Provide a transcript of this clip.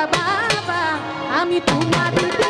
খাজা বাবা আমি তোমারই